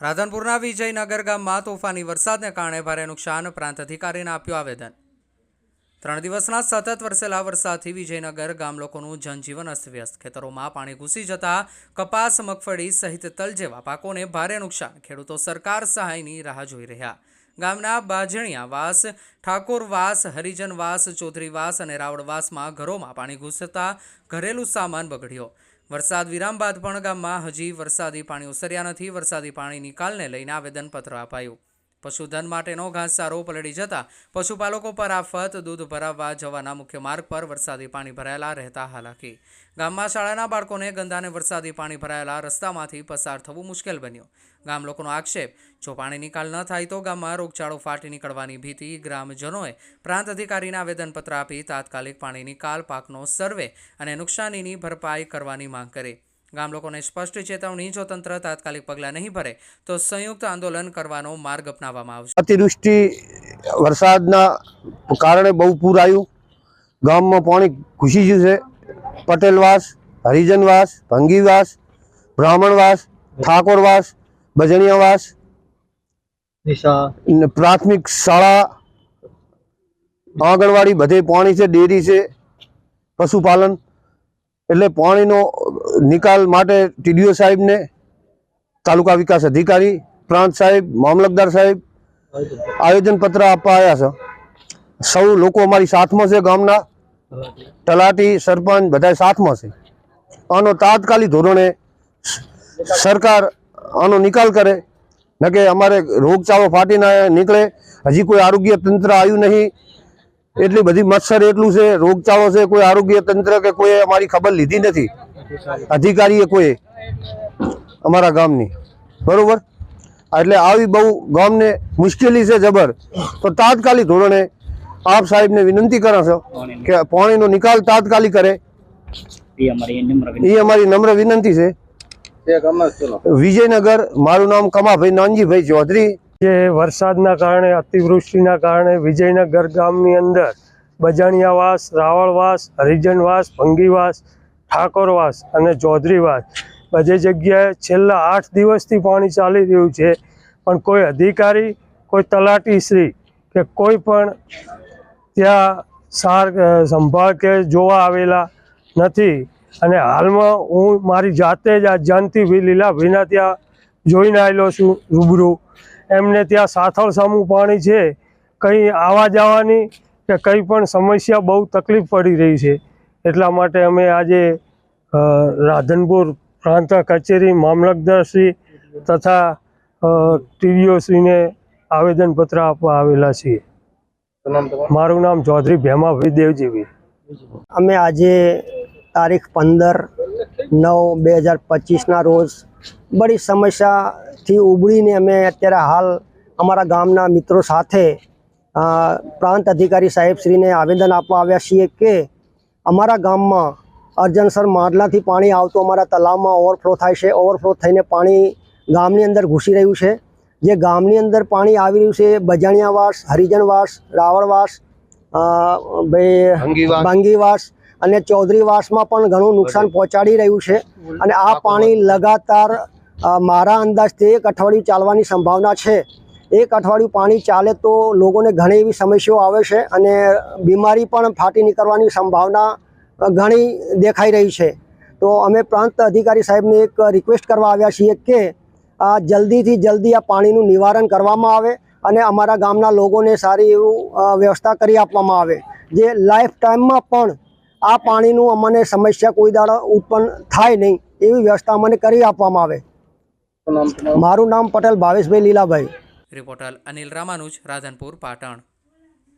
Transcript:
રાધનપુરના વિજયનગર ગામમાં તોફાની વરસાદને કારણે ભારે નુકસાન પ્રાંત અધિકારીને આપ્યું આવેદન. ત્રણ દિવસના સતત વરસેલા વરસાદથી વિજયનગર ગામ લોકોનું જનજીવન અસ્તવ્યસ્ત. ખેતરોમાં પાણી ઘૂસી જતા કપાસ, મગફળી સહિત તલ જેવા પાકોને ભારે નુકસાન. ખેડૂતો સરકાર સહાયની રાહ જોઈ રહ્યા. ગામના બાજણિયા વાસ ઠાકોરવાસ, હરિજનવાસ, ચૌધરીવાસ અને રાવળવાસમાં ઘરોમાં પાણી ઘૂસતા ઘરેલું સામાન બગડ્યો. વરસાદ વિરામ બાદ પણ ગામમાં હજી વરસાદી પાણી ઓસર્યા નથી. વરસાદી પાણી નિકાલને લઈને આવેદનપત્ર અપાયું. પશુધન માટેનો ઘાસચારો પલળી જતા પશુપાલકો પર આફત, દૂધ ભરાવવા જવાના મુખ્ય માર્ગ પર વરસાદી પાણી ભરાયેલા રહેતા હાલાકી. ગામમાં શાળાના બાળકોને ગંદાને વરસાદી પાણી ભરાયેલા રસ્તામાંથી પસાર થવું મુશ્કેલ બન્યું. ગામ લોકોનો આક્ષેપ, જો પાણી નિકાલ ન થાય તો ગામમાં રોગચાળો ફાટી નીકળવાની ભીતિ ગ્રામજનોએ પ્રાંત અધિકારીને આવેદનપત્ર આપી તાત્કાલિક પાણી નિકાલ પાકનો સર્વે અને નુકસાનીની ભરપાઈ કરવાની માંગ કરી. ગામ લોકોને સ્પષ્ટ ચેતવણી જો તંત્ર તાત્કાલિક પગલાં નહીં ભરે તો સંયુક્ત આંદોલન કરવાનો માર્ગ અપનાવવામાં આવશે. અતિવૃષ્ટિ વરસાદના કારણે બહુ પૂર આવ્યું. ગામમાં પાણી ઘૂસી ગયું છે. પટેલવાસ હરિજનવાસ ભંગીવાસ બ્રાહ્મણવાસ ઠાકોરવાસ બજણિયાવાસ પ્રાથમિક શાળા આંગણવાડી બધે પાણી છે ડેરી છે પશુપાલન. એટલે પાણીનો નિકાલ માટે ટીડીઓ સાહેબને તાલુકા વિકાસ અધિકારી, પ્રાંત સાહેબ, મામલતદાર સાહેબ આયોજનપત્ર આપવા આવ્યા છે. સૌ લોકો અમારી સાથમાં છે ગામના. તલાટી સરપંચ બધા સાથમાં છે. આનો તાત્કાલિક ધોરણે સરકાર આનો નિકાલ કરે. ન કે અમારે રોગચાળો ફાટી ના નીકળે. હજી કોઈ આરોગ્ય તંત્ર આવ્યું નહીં. એટલી બધી મચ્છર એટલું છે, રોગચાળો છે, કોઈ આરોગ્ય તંત્ર કે કોઈ અમારી ખબર લીધી નથી. અધિકારીએ કોઈ અમારા ગામની. બરોબર? એટલે આવી બહુ ગામને મુશ્કેલી છે જબર. તો તાત્કાલિક ધોરણે આપ સાહેબને વિનંતી કરો છો કે પાણીનો નિકાલ તાત્કાલિક કરે. એ અમારી નિમ્ર વિનંતી. એ અમારી નમ્ર વિનંતી છે. વિજયનગર મારું નામ કમાભાઈ નાનજીભાઈ ચૌધરી. જે વરસાદના કારણે અતિવૃષ્ટિના કારણે વિજયનગર ગામની અંદર બજાણિયાવાસ રાવળવાસ હરિજનવાસ ભંગીવાસ ઠાકોરવાસ અને ચૌધરીવાસ. બધી જગ્યાએ છેલ્લા આઠ દિવસથી પાણી ચાલી રહ્યું છે. પણ કોઈ અધિકારી, કોઈ તલાટીશ્રી કે કોઈ પણ ત્યાં સાર સંભાળ કે જોવા આવેલા નથી. અને હાલમાં હું મારી જાતે જ આ જાનથી ભી લીલા ભીના ત્યાં જોઈને આવેલો છું, રૂબરૂ. એમને ત્યાં સાથળ સામું પાણી છે. કંઈ આવવા જવાની કે કંઈ પણ સમસ્યા બહુ તકલીફ પડી રહી છે. એટલા માટે અમે આજે રાધનપુર પ્રાંત કચેરી મામલતદારશ્રી તથા ટીડીઓશ્રીને આવેદનપત્ર આપવા આવેલા છીએ. મારું નામ ચૌધરી ભેમાભાઈ દેવજીભાઈ અમે આજે તારીખ પંદર નવ બે હજાર પચીસના રોજ બડી સમસ્યાથી ઉબળીને અમે અત્યારે હાલ અમારા ગામના મિત્રો સાથે પ્રાંત અધિકારી સાહેબશ્રીને આવેદન આપવા આવ્યા છીએ કે અમારા ગામમાં અર્જનસર માડલાથી પાણી આવતું અમારા તલાવમાં ઓવરફ્લો થાય છે. ઓવરફ્લો થઈને પાણી ગામની અંદર ઘૂસી રહ્યું છે. જે ગામની અંદર પાણી આવી રહ્યું છે બજાણિયાવાસ હરિજનવાસ રાવળવાસ ભાઈ ભાંગીવાસ. અને ચૌધરીવાસમાં પણ ઘણું નુકસાન પહોંચાડી રહ્યું છે. અને આ પાણી લગાતાર મારા અંદાજથી એક અઠવાડિયું ચાલવાની સંભાવના છે. એક અઠવાડિયું પાણી ચાલે તો લોકોને ઘણી એવી સમસ્યાઓ આવે છે અને બીમારી પણ ફાટી નીકળવાની સંભાવના ઘણી દેખાઈ રહી છે. તો અમે પ્રાંત અધિકારી સાહેબને એક રિક્વેસ્ટ કરવા આવ્યા છીએ કે આ જલ્દીથી જલ્દી આ પાણીનું નિવારણ કરવામાં આવે અને અમારા ગામના લોકોને સારી એવું વ્યવસ્થા કરી આપવામાં આવે. જે લાઈફ ટાઈમમાં પણ આ પાણીનું અમને સમસ્યા કોઈ દાડો ઉત્પન્ન થાય નહીં એવી વ્યવસ્થા અમને કરી આપવામાં આવે. મારું નામ પટેલ ભાવેશભાઈ લીલાભાઈ. રિપોર્ટર અનિલ રામાનુજ રાધનપુર પાટણ.